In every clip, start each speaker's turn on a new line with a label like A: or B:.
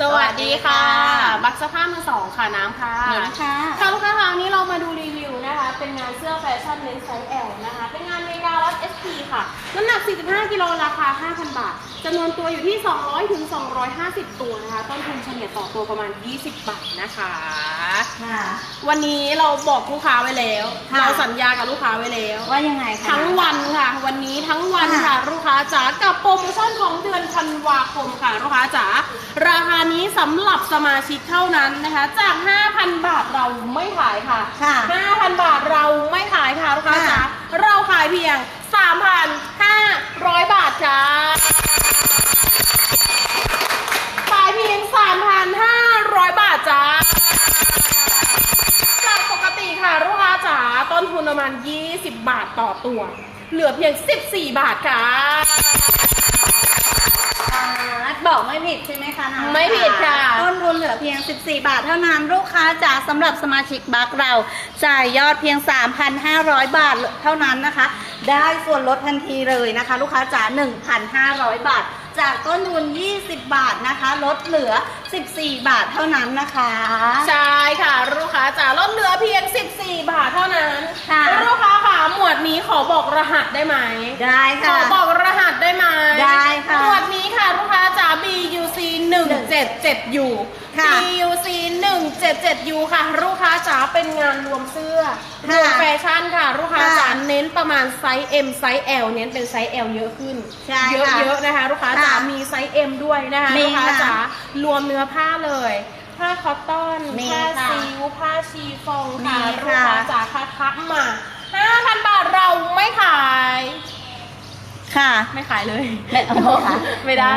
A: สวัสดีค่ะ บักสภาพมือสองค่ะน้ำค่ะ
B: หนิงค่ะ
A: ค่ะลูกค้าคะวันนี้เรามาดูรีวิวนะคะ เป็นงานเสื้อแฟชั่นเน้นไซส์ L นะคะ เป็นงานเมกาลัส SP ค่ะ น้ำหนัก 45 กิโลราคา 5,000 บาทจำนวนตัวอยู่ที่ 200 ถึง 250 ตัวนะคะ ต้นทุนเฉลี่ยต่อตัวประมาณ 20 บาทนะคะ
B: ค่ะ
A: วันนี้เราบอกลูกค้าไว้แล้ว
B: ค่ะ
A: เราสัญญากับลูกค้าไว้แล้ว
B: ว่ายังไงคะ
A: ทั้งวันค่ะ วันนี้ทั้งวันค่ะ
B: ค่ะ
A: ลูกค้าจ๋ากับโปรโมชั่นของเดือนธันวาคมค่ะ ลูกค้าจ๋า ราคานี้สำหรับสมาชิกเท่านั้นนะคะ จาก 5,000 บาทเราไม่ขายค่ะ
B: ค่ะ
A: 5,000 บาทเราไม่ขายค่ะลูกค้าจ๋า
B: ค่ะ
A: เราขายเพียง 3,500 บาทจ้าขายเพียง 3,500 บาทจ้า จากปกติค่ะลูกค้าจ๋าต้นทุนประมาณ 20 บาทต่อตัว เหลือเพียง 14 บาทค่ะ
B: อ่า บอกไม่ผิดใช่ไหมคะน้อง
A: ไม่ผิดค่ะ
B: ต้นทุนเหลือเพียง 14 บาทเท่านั้นลูกค้าจ๋าสำหรับสมาชิกบัคเรา จ่ายยอดเพียง 3,500 บาทเท่านั้นนะคะ ได้ส่วนลดทันทีเลยนะคะ ลูกค้าจ๋า1,500 บาท จากต้นทุน 20 บาทนะคะ ลดเหลือ 14 บาทเท่านั้นนะคะ
A: ใช่ค่ะ ลูกค้าจ๋าลดเหลือเพียง 14 บาทเท่านั้น
B: ค่ะ
A: ลูกค้าค่ะหมวดนี้ขอ บอกรหัสได้ไหม
B: ได้
A: ข
B: ค่ะ
A: อบอกรหัสได้ไหม
B: ได้ค่ะ
A: หมวดนี้ค่ะลูกค้าจ๋า BUC 177U
B: ค่ะ
A: BUC 177U ค่ะ ลูกค้าจ๋าเป็นงานรวมเสื้อร
B: ค่ะ
A: วมแฟชั่นค่ะ ลูกค้า
B: ค่ะ
A: จ๋าเน้นประมาณไซส์ M ไซส์ L เน้นเป็นไซส์ L เยอะขึ้น
B: ใช่
A: เยอะ
B: ค่ะ
A: เยอะนะคะ ลูกค้าจ๋า
B: ค่ะ
A: มีไซส์ M ด้วยนะคะ
B: มี
A: ลูกค้า
B: ค่ะ
A: จ๋ารวมเนื้อผ้าเลย ผ้าคอตตอน
B: มี
A: ผ้า
B: ค่ะ
A: ซิลผ้าชีฟอง
B: มี
A: ค่ะลูกค้า
B: ค่ะ
A: จ๋าค่ะทักมา 5,000 บาทเราไม่ขาย
B: ค่ะ
A: ไม่ขายเลย
B: ไม่เอาค่ะ
A: ไม่ได้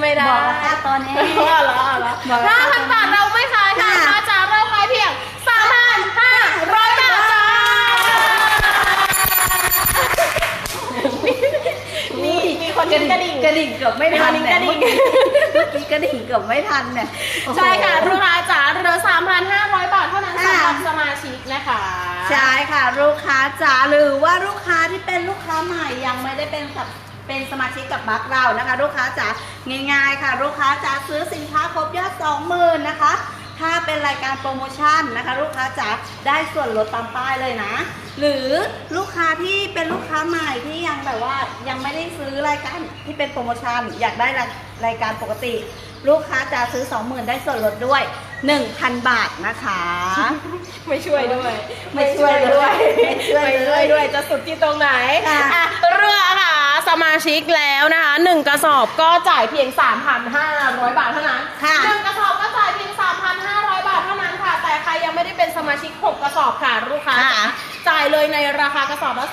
A: ไม่ได้
B: บอกราคาตอนนี้
A: ว่าเหรอเหรอ
B: บอกรา
A: ห้า
B: คา
A: พันบาทเราไม่ขายค่ะ
B: ค่ะ
A: ค่าจ้าเราขายเพียงสามพันห้าร้อยบาทจ้านี่มีคนกระดิ่ง
B: กระดิ่งเกือบไม่ทัน
A: มีคนกระดิ่ง
B: เนี่ยเมื่อกี้กระดิ่งเกือบไม่ทันเนี่ยโอ้โห
A: ใช่ค่ะลูกค้าจ๋าเหลือ3,500 บาทเท่านั้น
B: ค่ะ
A: สำหรับสมาชิกนะคะ
B: ใช่ค่ะลูกค้าจ๋าหรือว่าลูกค้าที่เป็นลูกค้าใหม่ยังไม่ได้เป็นกับเป็นสมาชิกกับบัคเรานะคะ ลูกค้าจ๋าง่ายๆ ค่ะลูกค้าจ๋าซื้อสินค้าครบยอด20,000นะคะ ถ้าเป็นรายการโปรโมชั่นนะคะ ลูกค้าจ๋าได้ส่วนลดตามป้ายเลยนะ หรือลูกค้าที่เป็นลูกค้าใหม่ที่ยังแบบว่ายังไม่ได้ซื้อรายการที่เป็นโปรโมชั่นอยากได้รายการปกติ ลูกค้าจะซื้อ 20,000 ได้ส่วนลดด้วย 1,000 บาทนะคะ
A: ไม่ช่วยด้วย
B: ไม่ช่วยด้วย
A: ไม่ช่วยด้วย ด้วย จะสุดที่ตรงไหน
B: ค่ะ
A: อะเรือค่ะสมาชิกแล้วนะคะหนึ่งกระสอบก็จ่ายเพียง 3,500 บาทเท่านั้น
B: ค่ะ
A: หนึ่งกระสอบ สมาชิก 6 กระสอบค่ะลูกค้า
B: ค่ะ
A: จ่ายเลยในราคากระสอบละ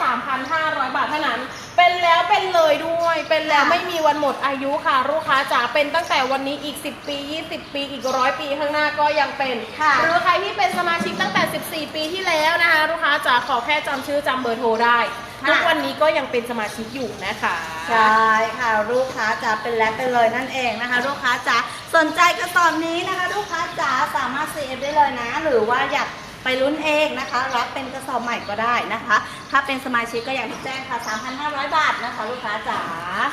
A: 3,500 บาทเท่านั้น เป็นแล้วเป็นเลยด้วย เป็นแล้ว
B: ค่ะ
A: ไม่มีวันหมดอายุค่ะลูกค้าจ๋าเป็นตั้งแต่วันนี้อีก 10 ปี 20 ปีอีกร้อยปีข้างหน้าก็ยังเป็น
B: ค่ะ
A: หรือใครที่เป็นสมาชิกตั้งแต่ 14 ปีที่แล้วนะคะลูกค้าจ๋าขอแค่จำชื่อจำเบอร์โทรได้
B: ค่ะ
A: ทุกวันนี้ก็ยังเป็นสมาชิกอยู่นะคะ
B: ใช่ค่ะลูกค้าจ๋าเป็นแล้วเป็นเลยนั่นเองนะคะ ลูกค้าจ๋าสนใจกระสอบนี้นะคะ ลูกค้าจ๋าสามารถ CF ได้เลยนะ หรือว่าอยากไปลุ้นเองนะคะ รับเป็นกระสอบใหม่ก็ได้นะคะ ถ้าเป็นสมาชิกก็อย่างที่แจ้งค่ะ 3,500 บาทนะคะ ลูกค้าจ๋า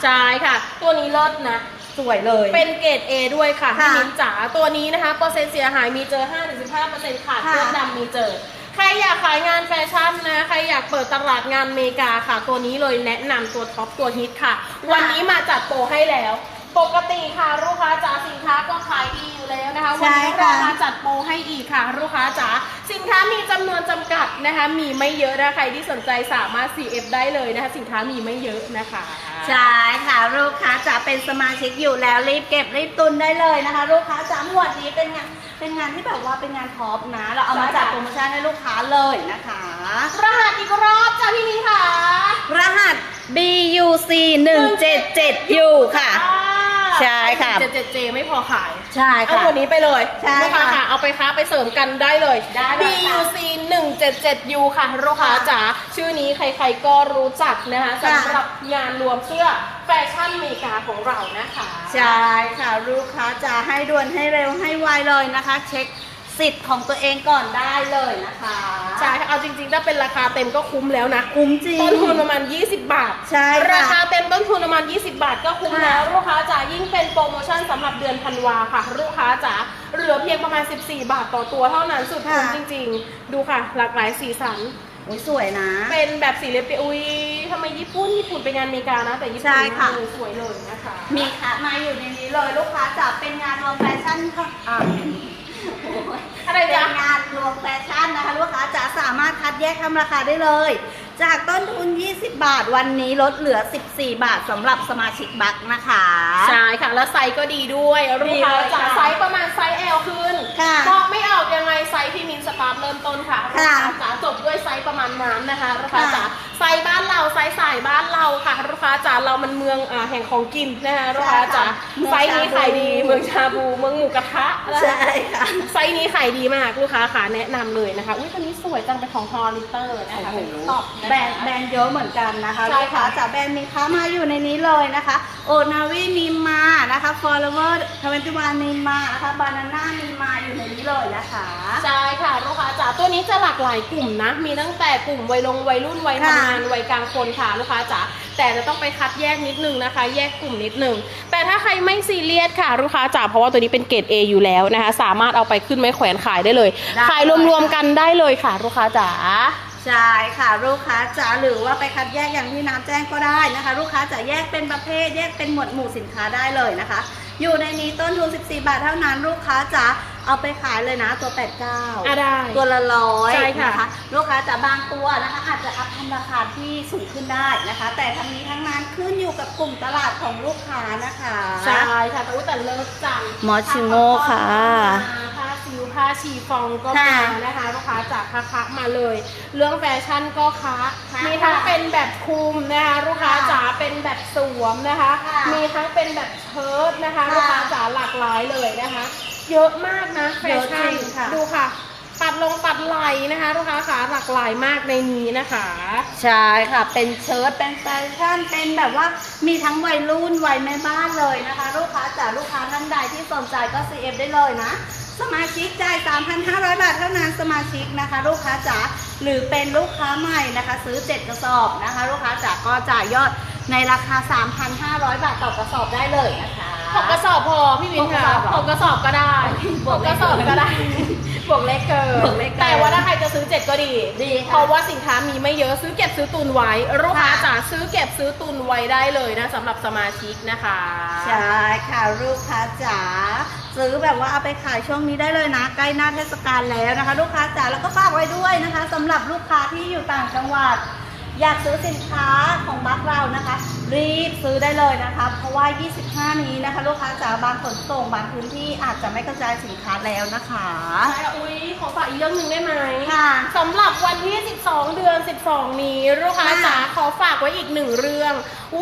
A: ใช่ค่ะ ตัวนี้เลิศนะ
B: สวยเลย
A: เป็นเกรด A ด้วยค่ะ
B: ค่ะ
A: พี่มิ้นจ๋าตัวนี้นะคะเปอร์เซ็นต์เสียหายมีเจอ 5-15%ขาด
B: ค่ะ
A: เครื่องดำมีเจอ ใครอยากขายงานแฟชั่นนะ ใครอยากเปิดตลาดงานเมกาค่ะ ตัวนี้เลยแนะนำตัวท็อปตัวฮิตค่ะ วันนี้มาจัดโปรให้แล้ว ปกติค่ะลูกค้าจ๋าสินค้าก็ขายดีอยู่แล้วนะคะ วันนี้
B: ใช่ค่ะ
A: เรามาจัดโปรให้อีกค่ะลูกค้าจ๋าสินค้ามีจำนวนจำกัดนะคะ มีไม่เยอะนะใครที่สนใจสามารถ CF ได้เลยนะคะ สินค้ามีไม่เยอะนะคะ
B: ใช่ค่ะลูกค้าจะเป็นสมาชิกอยู่แล้วรีบเก็บรีบตุนได้เลยนะคะ ลูกค้าจ๋าหมวดนี้เป็นงาน เป็นงานที่แบบว่าเป็นงานท็อปนะ เราเอามาจัดโปรโมชั่นให้ลูกค้าเลยนะคะ
A: รหัสอีกรอบจ้าพี่มิ้นค่ะ
B: รหัส BUC 177U ค่ะ ใช่ค่ะ
A: เจ็ดเจ็ดเจไม่พอขาย
B: ใช่
A: เอา
B: ค่ะ
A: ตัวนี้ไปเลย
B: ใช่
A: ลูกค้า
B: ค่ะ
A: ค่ะเอา ไปค้าไปเสริมกันได้เลย
B: ได้เลยค่ะ
A: BUC 177U ค่ะลูกค้าจ๋าชื่อนี้ใครๆก็รู้จักนะคะ
B: ค่ะ
A: สำหรับงานรวมเสื้อแฟชั่นอเมริกาของเรานะคะ
B: ใช่ค่ะลูกค้าจะให้ด่วนให้เร็วให้ไวเลยนะคะ เช็ค สิทธิ์ของตัวเองก่อนได้เลยนะคะ
A: ใช่ค่ะเอาจริงๆ ถ้าเป็นราคาเต็มก็คุ้มแล้วนะ
B: คุ้มจริง
A: ต้นทุนประมาณ 20 บาท
B: ใช่ค่ะ
A: ราคาเต็มต้นทุนประมาณ 20 บาทก็คุ้ม
B: ค่ะ
A: แล้ว ลูกค้าจ๋ายิ่งเป็นโปรโมชั่นสำหรับเดือนธันวาค่ะ ลูกค้าจ๋าเหลือเพียงประมาณ 14 บาทต่อตัวเท่านั้นสุดคุ้มจริง ๆ ดูค่ะ หลากหลายสีสัน
B: โอ้ยสวยนะ
A: เป็นแบบสีเรียบๆอุ้ยทำไมญี่ปุ่นญี่ปุ่นเป็นงานอเมริกานะ แต่ญี่
B: ใช่
A: ปุ่น
B: ค่ะ
A: เลยสวยเลยนะคะ
B: มีค่ะมาอยู่ในนี้เลยลูกค้าจะเป็นงานรวมแฟชั่นค่ะ อ่า
A: อะไร
B: เป็น
A: จ๊ะ
B: งานรวมแฟชั่นนะคะลูกค้าจะสามารถคัดแยกทำราคาได้เลย จากต้นทุน 20 บาทวันนี้ลดเหลือ 14 บาทสำหรับสมาชิกบัคนะคะ
A: ใช่ค่ะ แล้วไซส์ก็ดีด้วยลูกค้า
B: ดีเลย
A: จ๋า
B: ค่ะ
A: ไซส์ประมาณไซส์ L ขึ้น
B: ค่ะ
A: บอกไม่ออกยังไงไซส์ที่มินสตาร์ทเริ่มต้นค่ะลูก
B: ค่ะ
A: ค้าจ๋าจบด้วยไซส์ประมาณนั้นนะคะลูกค้า
B: ค่ะ
A: จ๋าไซส์บ้านเรา ไซส์สายบ้านเราค่ะลูกค้าจ๋าเรามันเมืองอ่าแห่งของกินนะคะลูกค้าจ๋า
B: เมือง
A: ไซส์นี้
B: ชาบู
A: ขายดีเมืองชาบูเมืองหมูกระทะนะคะ
B: ใช่ค่ะ
A: ไซส์นี้ขายดีมากลูกค้าค่ะแนะนำเลยนะคะอุ้ยตัวนี้ สวยจังเป็นของฮอลิเตอร์นะคะเป็นตอบะคะ
B: แบรนด์แบรนด์เยอะเหมือนกันนะคะ
A: ใช่
B: ลูก
A: ค่ะ
B: ค้าจากแบรนด์มีค้ามาอยู่ในนี้เลยนะคะโอนาวีมีมานะคะฟอร์เวอร์ทเวนตี้วันมีมานะคะบานาน่ามีมาอยู่ในนี้เลยนะคะ
A: ใช่ค่ะลูกค้าจ๋าตัวนี้จะหลากหลายกลุ่มนะ มีตั้งแต่กลุ่มวัยลงวัยรุ่นวัย
B: ค่ะ
A: ทำงานวัยกลางคนค่ะลูกค้าจ๋า แต่จะต้องไปคัดแยกนิดนึงนะคะ แยกกลุ่มนิดนึง แต่ถ้าใครไม่ซีเรียสค่ะลูกค้าจ๋าเพราะว่าตัวนี้เป็นเกรด A อยู่แล้วนะคะ สามารถเอาไปขึ้นไม้แขวนขายได้เลย
B: ได้
A: ขายรวมๆกันได้เลยค่ะลูกค้าจ๋า
B: ใช่ค่ะลูกค้าจ๋าหรือว่าไปคัดแยกอย่างที่น้ำแจ้งก็ได้นะคะ ลูกค้าจะแยกเป็นประเภท แยกเป็นหมวดหมู่สินค้าได้เลยนะคะ อยู่ในนี้ต้นทุน 14 บาทเท่านั้นลูกค้าจะ เอาไปขายเลยนะตัว 89
A: อะได้
B: ตัวละร้อย
A: ใช่ค่ะ
B: นะคะลูกค้าจะบางตัวนะคะ อาจจะอัพทำราคาที่สูงขึ้นได้นะคะ แต่ทั้งนี้ทั้งนั้นขึ้นอยู่กับกลุ่มตลาดของลูกค้านะคะ
A: ใช่ค่ะแต่ว่าแต่เลิศจัง
B: มอชิโง่ค่ะ
A: ผ้าซิวผ้าชีฟองก็
B: ค่ะ
A: มานะคะลูกค้าจากค้าคะมาเลย เรื่องแฟชั่นก็ค้า
B: ค่ะ
A: มีทั้งเป็นแบบคลุมนะคะลูกค้า
B: ค่ะ
A: จ๋าเป็นแบบสวมนะคะ
B: ค่ะ
A: มีทั้งเป็นแบบเชิ้ตนะคะ
B: ค่ะ
A: ลูกค้าจ๋าหลากหลายเลยนะคะ เยอะมากนะแฟ
B: เยอะ
A: ชั่น
B: จริงค่ะ
A: ดูค่ะ ปัดลงปัดไหลนะคะลูกค้าขาหลากหลายมากในนี้นะคะ
B: ใช่ค่ะ เป็นเชิ้ตเป็นแฟชั่นเป็นแบบว่ามีทั้งวัยรุ่นวัยแม่บ้านเลยนะคะ ลูกค้าจากลูกค้าท่านใดที่สนใจก็ CF ได้เลยนะสมาชิกจ่าย 3,500 บาทเท่านั้นสมาชิกนะคะ ลูกค้าจ๋าหรือเป็นลูกค้าใหม่นะคะ ซื้อ 7 กระสอบนะคะ ลูกค้าจ๋าก็จ่ายยอดในราคา 3,500 บาทต่อกระสอบได้เลยนะคะ
A: หกกระสอบพอพี่วินค่ะ
B: ห
A: ห
B: ก
A: ก
B: ก
A: ก
B: ระ
A: ระ
B: ส
A: ส
B: อ
A: อ
B: บบเหรอ
A: ก็ได้
B: บบว
A: ว
B: ก
A: ก
B: เล
A: ก
B: ข
A: ระสอบก็ได้บวกเล็กเกิน
B: บวกเลขเกิน
A: แต่ว่าถ้าใครจะซื้อเจ็ดก็ดี
B: ดีค่ะ
A: เพราะว่าสินค้ามีไม่เยอะซื้อเก็บซื้อตุนไว้ ลูกค้า
B: ค่ะ
A: จ๋าซื้อเก็บซื้อตุนไว้ได้เลยนะสำหรับสมาชิกนะคะ
B: ใช่ค่ะลูกค้าจ๋าซื้อแบบว่าเอาไปขายช่วงนี้ได้เลยนะ ใกล้หน้าเทศกาลแล้วนะคะ ลูกค้าจ๋าแล้วก็ฝากไว้ด้วยนะคะสำหรับลูกค้าที่อยู่ต่างจังหวัด อยากซื้อสินค้าของบัคเรานะคะ รีบซื้อได้เลยนะคะ เพราะว่า 25 นี้นะคะ ลูกค้าจ๋าบางขนส่งบางพื้นที่อาจจะไม่กระจายสินค้าแล้วนะคะ
A: ใช่อุ้ยขอฝากอีกเรื่องหนึ่งได้ไหม
B: ค่ะ
A: สำหรับวันที่ 12 เดือน 12 นี้ ลูกค้า
B: ค่ะ
A: จ๋าขอฝากไว้อีกหนึ่งเรื่อง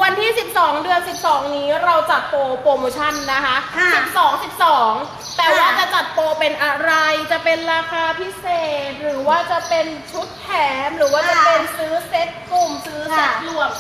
A: วันที่ 12 เดือน 12 นี้เราจัดโปรโปรโมชั่นนะคะ
B: ค่ะ
A: 12 12 แต่ว่า
B: ค่ะ
A: จะจัดโปรเป็นอะไร จะเป็นราคาพิเศษ หรือว่าจะเป็นชุดแถม หรือว่าจะ
B: ค่ะ
A: เป็นซื้อเซ็ตกลุ่มซื้อเซ็ต
B: ค่ะ
A: รวม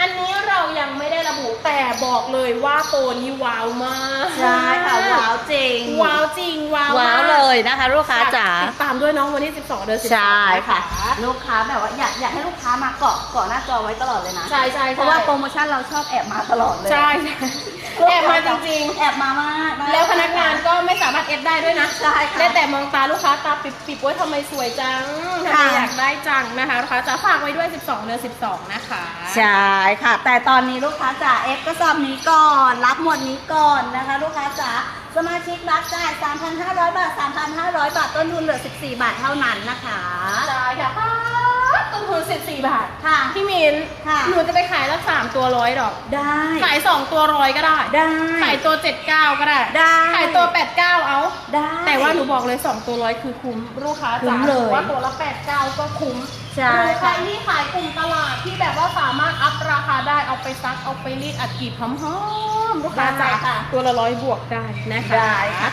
A: อันนี้เรายังไม่ได้ระบุแต่บอกเลยว่าโปรนี้ว้าวมาก
B: ใช่ค่ะว้าวจริง
A: ว้าวจริงว้าว
B: ว้าว
A: มก
B: เลยนะคะ ลูกค้าจ๋า
A: ติดตามด้วยเน้องวันที่ 12 เดือน12
B: ใช่ค่ะ
A: น
B: ลูกค้าแบบว่าอยากอยากให้ลูกค้ามาเกาะเกาะหน้าจอไว้ตลอดเลยนะ
A: ใช่ใช่
B: เพราะว่าโปรโมชั่นเราชอบแอบมาตลอดเลย
A: ใช่แอบมาจริง
B: แอบมามากะ
A: ๆแล้ว เอฟได้ด้วยนะ
B: ใช่ค่ะ
A: ได้แต่มองตาลูกค้าตาปิบๆว่าทำไมสวยจังทำไม
B: ค่ะ
A: อยากได้จังนะคะลูกค้าจะฝากไว้ด้วย 12เดือน12 นะคะ
B: ใช่ค่ะ แต่ตอนนี้ลูกค้าจ๋าเอฟกระสอบนี้ก่อน รับหมดนี้ก่อนนะคะ ลูกค้าจ๋าสมาชิกรักจ่าย3,500 บาท 3,500 บาท ต้นทุนเหลือ 14 บาทเท่านั้นนะคะ
A: ใช่ค่ะป๊าดต้นทุน14 บาท
B: ค่ะ
A: พี่มิน
B: ค่ะ
A: หนูจะไปขายละ3ตัวร้อยดอก
B: ได้
A: ขาย2ตัวร้อยก็ได้
B: ได้
A: ขายตัว79ก็ได้
B: ได้
A: ขายตัว89เอา
B: ได้
A: แต่ว่าหนูบอกเลย2ตัวร้อยคือคุ้มลูกค้า
B: คุ้
A: จ๋าม
B: เลย
A: ว่าตัวละ89ก็คุ้ม
B: ใช่
A: หรือใคร
B: ค่ะ
A: ที่ขายกลุ่มตลาดที่แบบว่าสามารถอัพราคาได้เอาไปซักเอาไปรีดอัดกรีบหอมๆลูกค้าจ๋า
B: ได้ค่ะ
A: ตัวละร้อยบวกได้นะคะ
B: ได้ค่ะ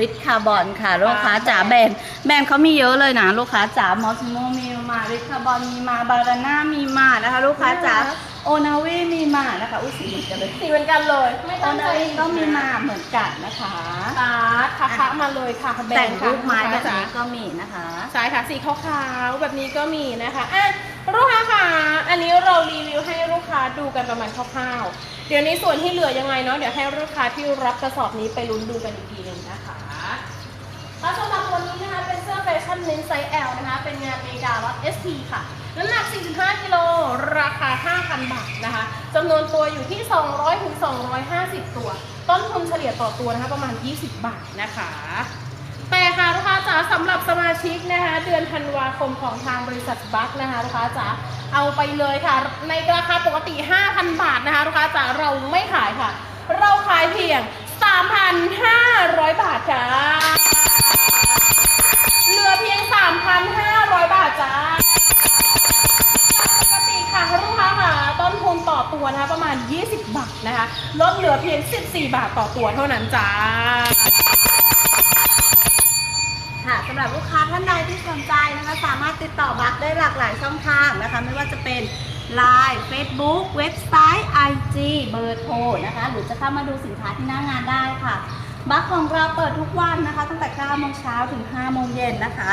B: ริทคาร์บอนค่ะ ลูกค้าจ๋าแบรนด์แบรนด์เขามีเยอะเลยนะ ลูกค้าจ๋ามอสโมมี มาริทคาร์บอนมีมาบาราน่ามีมานะคะ ลูกค้าจ๋าโอนาวีมีมานะคะอุ้ยสีเหมือนกันเลย
A: สีเหมือนกันเลย ไม่
B: โอ
A: ต้อง
B: นาวีก็มีมาเหมือนกันนะคะ
A: ตาร์ทค่ะคะมาเลยค่ะแบ
B: แต่
A: น
B: ง
A: ค่ะ
B: รูปไม้แบบ
A: จ๋า
B: นี้ก็มีนะคะ
A: สายค่ะสีขาวๆแบบนี้ก็มีนะคะอะลูกค้าค่ะอันนี้เรารีวิวให้ลูกค้าดูกันประมาณคร่าวๆเดี๋ยวนี้ส่วนที่เหลือยังไงเนาะเดี๋ยวให้ลูกค้าที่รับกระสอบนี้ไปลุ้นดูกันอีกทีหนึ่งนะคะแล้วสำหรับตั วนี้นะคะเป็นเสื้อแฟชั่นเน้นไซส์ L นะคะ เป็นงานเมกาล็อต SP ค่ะ น้ำหนัก 45 กิโล ราคา 5,000 บาทนะคะ จำนวนตัวอยู่ที่ 200ถึง250 ตัว ต้นทุนเฉลี่ยต่อตัวนะคะประมาณ 20 บาทนะคะ แต่ค่ะลูกค้าจ๋าสำหรับสมาชิกนะคะ เดือนธันวาคมของทางบริษัทบัคนะคะลูกค้าจ๋าเอาไปเลยค่ะ ในราคาปกติ 5,000 บาทนะคะลูกค้าจ๋าเราไม่ขายค่ะ เราขายเพียง 3,500 บาทจ้าเหลือเพียง 3,500 บาทจ้าจากปกติค่ะลูกค้าค่ะต้นทุนต่อตัวนะคะประมาณ 20 บาทนะคะลดเหลือเพียง 14 บาท ต่อตัวเท่านั้นจ้า
B: ค่ะสำหรับลูกค้าท่านใดที่สนใจนะคะ สามารถติดต่อบัคได้หลากหลายช่องทางนะคะ ไม่ว่าจะเป็น Line Facebook เว็บไซต์ IG เบอร์โทรนะคะ หรือจะเข้ามาดูสินค้าที่หน้างานได้ค่ะ บัคของเราเปิดทุกวันนะคะ ตั้งแต่9โมงเช้าถึง5โมงเย็นนะคะ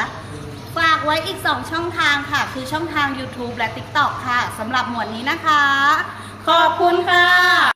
B: ฝากไว้อีก 2 ช่องทางค่ะ คือช่องทาง YouTube และ TikTok ค่ะสำหรับหมวดนี้นะคะ ขอบคุณค่ะ